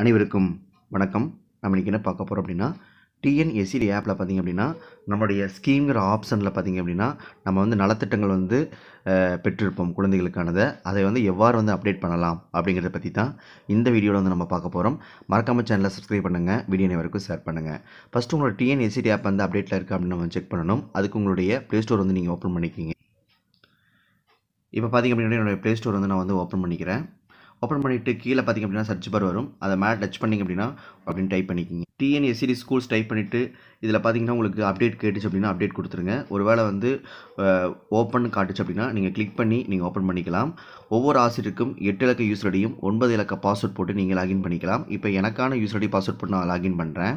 அனைவருக்கும் வணக்கம். நம்ம இன்றைக்கி என்ன பார்க்க போகிறோம் அப்படின்னா டிஎன்எஸ்சிடி ஆப்பில் பார்த்திங்க அப்படின்னா நம்மளுடைய ஸ்கீம்ங்கிற ஆப்ஷனில் பார்த்திங்க அப்படின்னா நம்ம வந்து நலத்திட்டங்கள் வந்து பெற்றிருப்போம் குழந்தைகளுக்கானதை. அதை வந்து எவ்வாறு வந்து அப்டேட் பண்ணலாம் அப்படிங்கிறத பற்றி தான் இந்த வீடியோவில் வந்து நம்ம பார்க்க போகிறோம் மறக்காமல் சேனலை சப்ஸ்கிரைப் பண்ணுங்கள் வீடியோ நேவருக்கும் ஷேர் பண்ணுங்கள் ஃபஸ்ட்டு உங்களோட டிஎன்எஸ்சிடி ஆப் வந்து அப்டேட்டில் இருக்குது அப்படின்னு நம்ம செக் பண்ணணும். அதுக்கு உங்களுடைய ப்ளே ஸ்டோர் வந்து நீங்கள் ஓப்பன் பண்ணிக்கிங்க. இப்போ பார்த்திங்க அப்படின்னா என்னோடய ப்ளே ஸ்டோர் வந்து நான் வந்து ஓப்பன் பண்ணிக்கிறேன். ஓப்பன் பண்ணிவிட்டு கீழே பார்த்திங்க அப்படின்னா சர்ச் பார் வரும். அதை மேலே டச் பண்ணிங்க அப்படின்னா அப்படின்னு டைப் பண்ணிக்கிங்க. டிஎன்எஸ்சிடி ஸ்கூல்ஸ் டைப் பண்ணிவிட்டு இதில் பார்த்தீங்கன்னா உங்களுக்கு அப்டேட் கேட்டுச்சு அப்படின்னா அப்டேட் கொடுத்துருங்க. ஒருவேளை வந்து ஓப்பன் காட்டுச்சு அப்படின்னா நீங்கள் கிளிக் பண்ணி நீங்கள் ஓப்பன் பண்ணிக்கலாம். ஒவ்வொரு ஆசிரியருக்கும் எட்டு இலக்க யூஸ் ஐடியும் ஒன்பது இலக்க பாஸ்வேர்ட் போட்டு நீங்கள் லாகின் பண்ணிக்கலாம். இப்போ எனக்கான யூஸ் ஐடி பாஸ்வேர்ட் போட்டு நான் லாகின் பண்ணுறேன்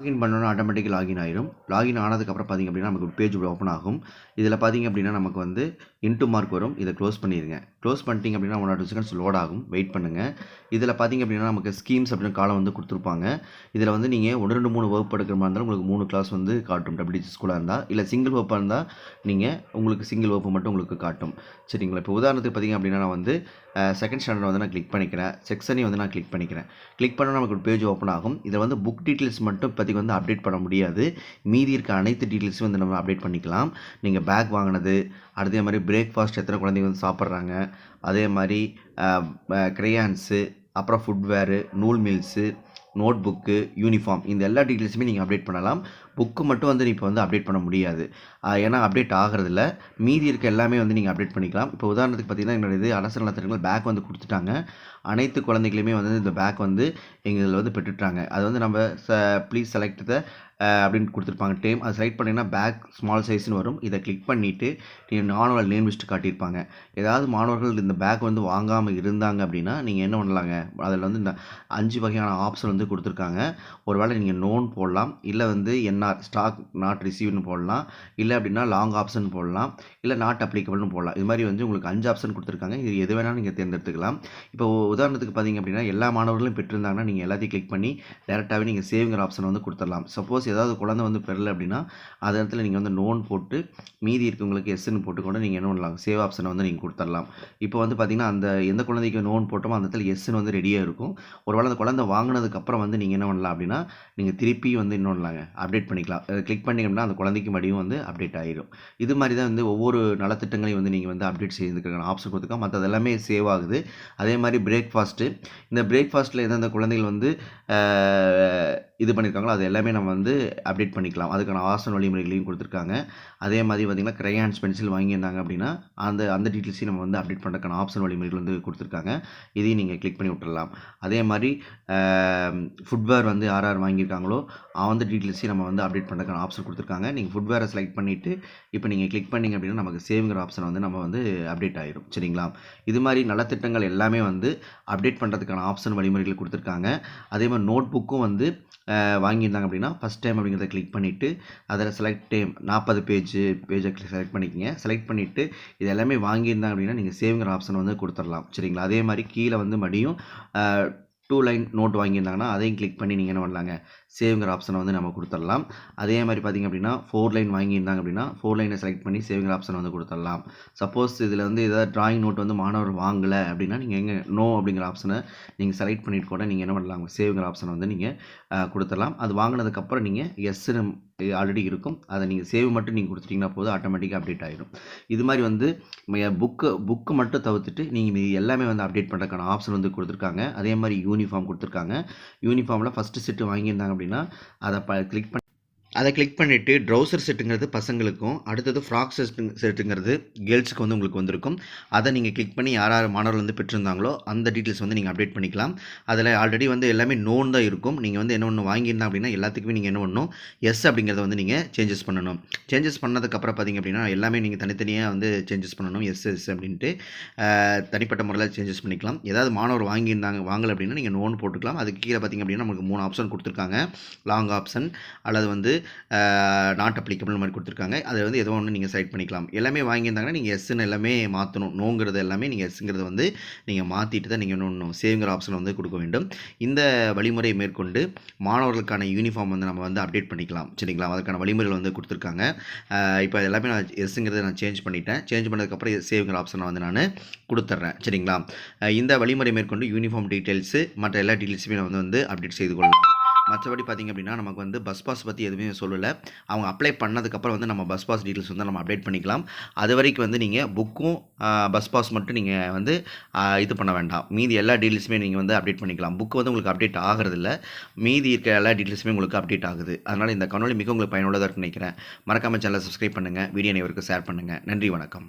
லாகின் பண்ணோன்னா ஆட்டோமேட்டிக் லாகின் ஆயிடும் லாகின் ஆனதுக்கப்புறம் பார்த்திங்க அப்படின்னா நமக்கு ஒரு பேஜ் ஓப்பன் ஆகும். இதில் பார்த்திங்க அப்படின்னா நமக்கு வந்து இன்ட்டு மார்க் வரும். இதை க்ளோஸ் பண்ணிடுங்க. க்ளோஸ் பண்ணிட்டீங்க அப்படின்னா one or two seconds load ஆகும். வெயிட் பண்ணுங்கள் இதில் பார்த்திங்க அப்படின்னா நமக்கு ஸ்கீம்ஸ் அப்படின்னு காலம் வந்து கொடுத்துருப்பாங்க. இதில் வந்து நீங்கள் ஒன்று ரெண்டு மூணு வகுப்பு எடுக்கிற மாதிரி இருந்தாலும் உங்களுக்கு மூணு கிளாஸ் வந்து காட்டும். டபிள்யூசி ஸ்கூலாக இருந்தால் இல்லை சிங்கிள் வகுப்பாக இருந்தால் நீங்கள் உங்களுக்கு சிங்கிள் வகுப்பு மட்டும் உங்களுக்கு காட்டும். சரிங்களா? இப்போ உதாரணத்துக்கு பார்த்திங்க அப்படின்னா நான் வந்து செகண்ட் ஸ்டாண்டர்ட் வந்து நான் கிளிக் பண்ணிக்கிறேன். செக்ஷனையும் வந்து நான் கிளிக் பண்ணிக்கிறேன். கிளிக் பண்ணால் நமக்கு ஒரு பேஜ் ஓப்பன் ஆகும். இதில் வந்து புக் டீட்டெயில்ஸ் மட்டும் இப்போதைக்கு வந்து அப்டேட் பண்ண முடியாது. மீதி இருக்க அனைத்து டீட்டெயில்ஸும் வந்து நம்ம அப்டேட் பண்ணிக்கலாம். நீங்கள் பேக் வாங்கினது அதே மாதிரி பிரேக்ஃபாஸ்ட் எத்தனை குழந்தைங்க வந்து சாப்பிட்றாங்க அதே மாதிரி க்ரேயான்ஸு அப்புறம் ஃபுட்வேரு நூல் மில்ஸு நோட் புக்கு யூனிஃபார்ம் இந்த எல்லா டீட்டெயில்ஸுமே நீங்கள் அப்டேட் பண்ணலாம். புக்கு மட்டும் வந்து இப்போ வந்து அப்டேட் பண்ண முடியாது. ஏன்னா அப்டேட் ஆகிறதில்ல. மீதி இருக்க எல்லாமே வந்து நீங்கள் அப்டேட் பண்ணிக்கலாம். இப்போ உதாரணத்துக்கு பார்த்தீங்கன்னா என்னோட இது அரசு நலத்திட்டங்கள் பேக் வந்து கொடுத்துட்டாங்க. அனைத்து குழந்தைகளுமே வந்து இந்த பேக் வந்து எங்கள் இதில் வந்து பெற்றுட்டாங்க. அது வந்து நம்ம ச ப்ளீஸ் செலக்ட் த அப்படின்னு கொடுத்துருப்பாங்க. டேம் அது செலக்ட் பண்ணிங்கன்னா பேக் ஸ்மால் சைஸ்னு வரும். இதை கிளிக் பண்ணிவிட்டு நீங்கள் மாணவர்கள் நேம் லிஸ்ட்டு காட்டியிருப்பாங்க. ஏதாவது மாணவர்கள் இந்த பேக் வந்து வாங்காமல் இருந்தாங்க அப்படின்னா நீங்கள் என்ன பண்ணலாங்க? அதில் வந்து இந்த அஞ்சு வகையான ஆப்ஷன் வந்து கொடுத்துருக்காங்க. ஒரு வேளை நீங்கள் நோன் போடலாம். இல்லை வந்து என்ஆர் ஸ்டாக் நாட் ரிசீவ்னு போடலாம். இல்லை அப்படின்னா லாங் ஆப்ஷன் போடலாம். இல்லை நாட் அப்ளிகபிள்னு போடலாம். இது மாதிரி வந்து உங்களுக்கு அஞ்சு ஆப்ஷன் கொடுத்துருக்காங்க. இது எது வேணாலும் நீங்கள் தேர்ந்தெடுத்துக்கலாம். இப்போ உதாரணத்துக்கு பார்த்தீங்க அப்படின்னா எல்லா மாணவர்களும் பெற்றிருந்தாங்கன்னா நீங்கள் எல்லாத்தையும் கிளிக் பண்ணி டேரெக்டாகவே நீங்கள் சேவிங்கிற ஆப்ஷன் வந்து கொடுத்துடலாம். சப்போஸ் ஏதாவது குழந்தை வந்து பெறலை அப்படின்னா அது இடத்துல நீங்கள் வந்து நோன் போட்டு மீதி இருக்கவங்களுக்கு எஸ்ன்னு போட்டுக்கொண்டு நீங்கள் என்ன பண்ணலாம் சேவ் ஆப்ஷனை வந்து நீங்கள் கொடுத்துடலாம். இப்போ வந்து பார்த்திங்கன்னா அந்த எந்த குழந்தைக்கு நோன் போட்டோமோ அந்த இடத்துல எஸ்ன்னு வந்து ரெடியாக இருக்கும். ஒருவேளை அந்த குழந்தை வாங்கினதுக்கப்புறம் வந்து நீங்கள் என்ன பண்ணலாம் அப்படின்னா நீங்கள் திருப்பி வந்து என்ன பண்ணலாங்க அப்டேட் பண்ணிக்கலாம். கிளிக் பண்ணிங்க அப்படின்னா அந்த குழந்தைக்கு மடியும் வந்து அப்டேட் ஆகிடும் இது மாதிரி தான் வந்து ஒவ்வொரு நலத்திட்டங்களையும் வந்து நீங்கள் வந்து அப்டேட் செய்துக்கான ஆப்ஷன் கொடுத்துருக்கோம் மற்றது எல்லாமே சேவ் ஆகுது. அதே மாதிரி பிரேக்ஃபாஸ்ட்டு இந்த பிரேக்ஃபாஸ்ட்டில் எந்தெந்த குழந்தைகள் வந்து இது பண்ணியிருக்காங்களோ அது எல்லாமே நம்ம வந்து அப்டேட் பண்ணிக்கலாம். அதுக்கான ஆசன வழிமுறைகளையும் கொடுத்துருக்காங்க. அதே மாதிரி பார்த்திங்கன்னா கிரையான்ஸ் பென்சில் வாங்கியிருந்தாங்க அப்படின்னா அந்த அந்த டீட்டெயில்ஸையும் நம்ம வந்து அப்டேட் பண்ணுறதுக்கான ஆப்ஷன் வழிமுறைகள் வந்து கொடுத்துருக்காங்க. இதையும் நீங்கள் கிளிக் பண்ணி விட்டுடலாம் அதே மாதிரி ஃபுட்வேர் வந்து யார் யார் வாங்கியிருக்காங்களோ அந்த டீட்டெயில்ஸையும் நம்ம வந்து அப்டேட் பண்ணுறதுக்கான ஆப்ஷன் கொடுத்துருக்காங்க. நீங்கள் ஃபுட்வேரை செலக்ட் பண்ணிவிட்டு இப்போ நீங்கள் கிளிக் பண்ணிங்க அப்படின்னா நமக்கு சேவிங்கிற ஆப்ஷன் வந்து நம்ம வந்து அப்டேட் ஆகிடும் சரிங்களா? இது மாதிரி நலத்திட்டங்கள் எல்லாமே வந்து அப்டேட் பண்ணுறதுக்கான ஆப்ஷன் வழிமுறைகள் கொடுத்துருக்காங்க. அதே மாதிரி நோட் புக்கும் வந்து வாங்கியிருந்தாங்க அப்படின்னா ஃபஸ்ட் டைம் அப்படிங்கிறத கிளிக் பண்ணிவிட்டு அதில் செலக்ட் டைம் நாற்பது பேஜ் பேஜை செலக்ட் பண்ணிக்கங்க. செலக்ட் பண்ணிவிட்டு இது எல்லாமே வாங்கியிருந்தாங்க அப்படின்னா நீங்கள் சேவிங்கிற ஆப்ஷன் வந்து கொடுத்துடலாம். சரிங்களா? அதே மாதிரி கீழே வந்து மடியும் டூ லைன் நோட் வாங்கியிருந்தாங்கன்னா அதையும் கிளிக் பண்ணி நீங்கள் என்ன பண்ணலாங்க? சேவ்ங்கிற ஆப்ஷனை வந்து நம்ம கொடுத்துடலாம். அதே மாதிரி பார்த்திங்க அப்படின்னா ஃபோர் லைன் வாங்கியிருந்தாங்க அப்படின்னா ஃபோர் லைனை செலக்ட் பண்ணி சேவிங்கிற ஆப்ஷனை வந்து கொடுத்துடலாம். சப்போஸ் இதில் வந்து ஏதாவது டிராயிங் நோட் வந்து மாணவர் வாங்கலை அப்படின்னா நீங்கள் எங்கே நோ அப்படிங்கிற ஆப்ஷனை நீங்கள் செலக்ட் பண்ணிட்டு கூட நீங்கள் என்ன பண்ணலாம்? சேவிங்கிற ஆப்ஷனை வந்து நீங்கள் கொடுத்துடலாம். அது வாங்கினதுக்கப்புறம் நீங்கள் எஸ்ன்னு ஆல்ரெடி இருக்கும். அதை நீங்கள் சேவ் மட்டும் நீங்கள் கொடுத்துட்டிங்கன்னா போதும் ஆட்டோமேட்டிக்காக அப்டேட் ஆகிடும் இது மாதிரி வந்து புக்கு புக்கு மட்டும் தவிர்த்துட்டு நீங்கள் இது எல்லாமே வந்து அப்டேட் பண்ணுறதுக்கான ஆப்ஷன் வந்து கொடுத்துருக்காங்க. அதே மாதிரி யூனிஃபார்ம் கொடுத்துருக்காங்க. யூனிஃபார்மில் ஃபஸ்ட்டு செட்டு வாங்கியிருந்தாங்க அப்படின்னா அதை ப கிளிக் பண்ணி அதை கிளிக் பண்ணிவிட்டு ட்ரௌசர் செட்டுங்கிறது பசங்களுக்கும் அடுத்தது ஃப்ராக் செட்டு செட்டுங்கிறது கேர்ள்ஸுக்கு வந்து உங்களுக்கு வந்திருக்கும். அதை நீங்கள் கிளிக் பண்ணி யார் யார் மாணவர்கள் வந்து பெற்றிருந்தாங்களோ அந்த டீட்டெயில்ஸ் வந்து நீங்கள் அப்டேட் பண்ணிக்கலாம். அதில் ஆல்ரெடி வந்து எல்லாமே நோன் தான் இருக்கும். நீங்கள் வந்து என்ன ஒன்று வாங்கியிருந்தா அப்படின்னா எல்லாத்துக்குமே நீங்கள் என்ன பண்ணணும் எஸ் அப்படிங்கிறத வந்து நீங்கள் சேஞ்சஸ் பண்ணணும். சேஞ்சஸ் பண்ணதுக்கப்புறம் பார்த்தீங்க அப்படின்னா எல்லாமே நீங்கள் தனித்தனியாக வந்து சேஞ்சஸ் பண்ணணும். எஸ் எஸ் அப்படின்ட்டு தனிப்பட்ட முறையில் சேஞ்சஸ் பண்ணிக்கலாம். ஏதாவது மாணவர் வாங்கியிருந்தாங்க வாங்கலை அப்படின்னா நீங்கள் நோன் போட்டுக்கலாம். அதுக்கு கீழே பார்த்தீங்க அப்படின்னா நமக்கு மூணு ஆப்ஷன் கொடுத்துருக்காங்க. லாங் ஆப்ஷன் அல்லது வந்து நாட் அப்ளிகபிள் மாதிரி கொடுத்துருக்காங்க. அதை வந்து எதோ ஒன்று நீங்கள் செலக்ட் பண்ணிக்கலாம். எல்லாமே வாங்கியிருந்தாங்கன்னா நீங்கள் எஸ்ன்னு எல்லாமே மாற்றணும் நோங்கிறது எல்லாமே நீங்கள் எஸ்ங்கிறத வந்து நீங்கள் மாற்றிட்டு தான் நீங்கள் இன்னொன்று சேவிங்கிற ஆப்ஷன் வந்து கொடுக்க வேண்டும். இந்த வழிமுறையை மேற்கொண்டு மாணவர்களுக்கான யூனிஃபார்ம் வந்து நம்ம வந்து அப்டேட் பண்ணிக்கலாம். சரிங்களா? அதுக்கான வழிமுறைகள் வந்து கொடுத்துருக்காங்க. இப்போ எல்லாமே நான் எஸ்ங்கிறத நான் சேஞ்ச் பண்ணிட்டேன். சேஞ்ச் பண்ணதுக்கப்புறம் சேவிங்கிற ஆப்ஷனை வந்து நான் கொடுத்துட்றேன் சரிங்களா? இந்த வழிமுறை மேற்கொண்டு யூனிஃபார்ம் டீட்டெயில்ஸு மற்ற எல்லா டீட்டெயில்ஸுமே நான் வந்து வந்து அப்டேட் செய்து கொள்ளலாம். மற்றபடி பார்த்திங்க அப்படின்னா நமக்கு வந்து பஸ் பாஸ் பற்றி எதுவுமே சொல்லலை. அவங்க அப்ளை பண்ணதுக்கப்புறம் வந்து நம்ம பஸ் பாஸ் டீட்டெயில்ஸ் வந்து நம்ம அப்டேட் பண்ணிக்கலாம். அது வரைக்கும் வந்து நீங்கள் புக்கும் பஸ் பாஸ் மட்டும் நீங்கள் வந்து இது பண்ண வேண்டாம். மீதி எல்லா டீட்டெயில்ஸுமே நீங்கள் வந்து அப்டேட் பண்ணிக்கலாம். புக்கு வந்து உங்களுக்கு அப்டேட் ஆகிறதில்ல. மீதி இருக்க எல்லா டீட்டெயில்ஸுமே உங்களுக்கு அப்டேட் ஆகுது. அதனால் இந்த கணவலி மிக உங்களுக்கு பயனுள்ளதாக இருக்குன்னு நினைக்கிறேன். மறக்காமல் சேனலை சப்ஸ்கிரைப் பண்ணுங்கள் வீடியோ அனைவருக்கும் ஷேர் பண்ணுங்கள் நன்றி வணக்கம்.